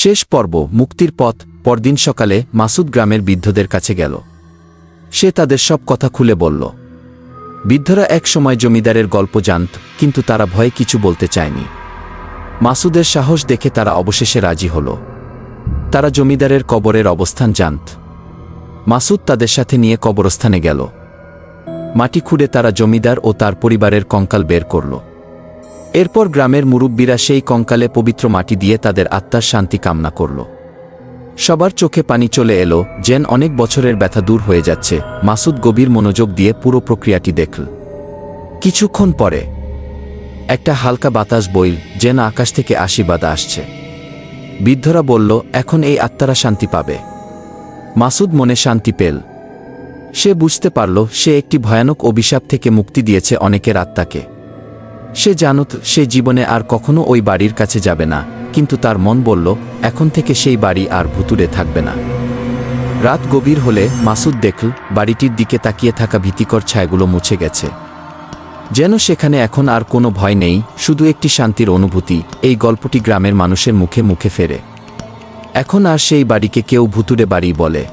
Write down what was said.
শেষ পর্ব মুক্তির পথ পরদিন সকালে মাসুদ গ্রামের বৃদ্ধদের কাছে গেল। সে তাদের সব কথা খুলে বলল। বৃদ্ধরা এক সময় জমিদারের গল্প জানত, কিন্তু তারা ভয়ে কিছু বলতে চায়নি। মাসুদের সাহস দেখে তারা অবশেষে রাজি হল। তারা জমিদারের কবরের অবস্থান জানত। মাসুদ তাদের সাথে নিয়ে কবরস্থানে গেল। মাটি খুঁড়ে তারা জমিদার ও তার পরিবারের কঙ্কাল বের করল। এরপর গ্রামের মুরব্বীরা সেই কঙ্কালে পবিত্র মাটি দিয়ে তাদের আত্মার শান্তি কামনা করল। সবার চোখে পানি চলে এলো, যেন অনেক বছরের ব্যথা দূর হয়ে যাচ্ছে, মাসুদ গভীর মনোযোগ দিয়ে পুরো প্রক্রিয়াটি দেখল। কিছুক্ষণ পরে, একটা হালকা বাতাস বইল, যেন আকাশ থেকে আশীর্বাদ আসছে। বৃদ্ধরা বলল, এখন এই আত্মারা শান্তি পাবে। মাসুদ মনে শান্তি পেল। সে বুঝতে পারল, সে একটি ভয়ানক অভিশাপ থেকে মুক্তি দিয়েছে অনেকের আত্মাকে। সে জানত সে জীবনে আর কখনো ওই বাড়ির কাছে যাবে না। কিন্তু তার মন বলল, এখন থেকে সেই বাড়ি আর ভুতুরে থাকবে না। রাত গভীর হলে মাসুদ দেখল, বাড়িটির দিকে তাকিয়ে থাকা ভীতিকর ছায়াগুলো মুছে গেছে। যেন সেখানে এখন আর কোনো ভয় নেই, শুধু একটি শান্তির অনুভূতি, এই গল্পটি গ্রামের মানুষের মুখে মুখে ফেরে। এখন আর সেই বাড়িকে কেউ ভুতুরে বাড়ি বলে।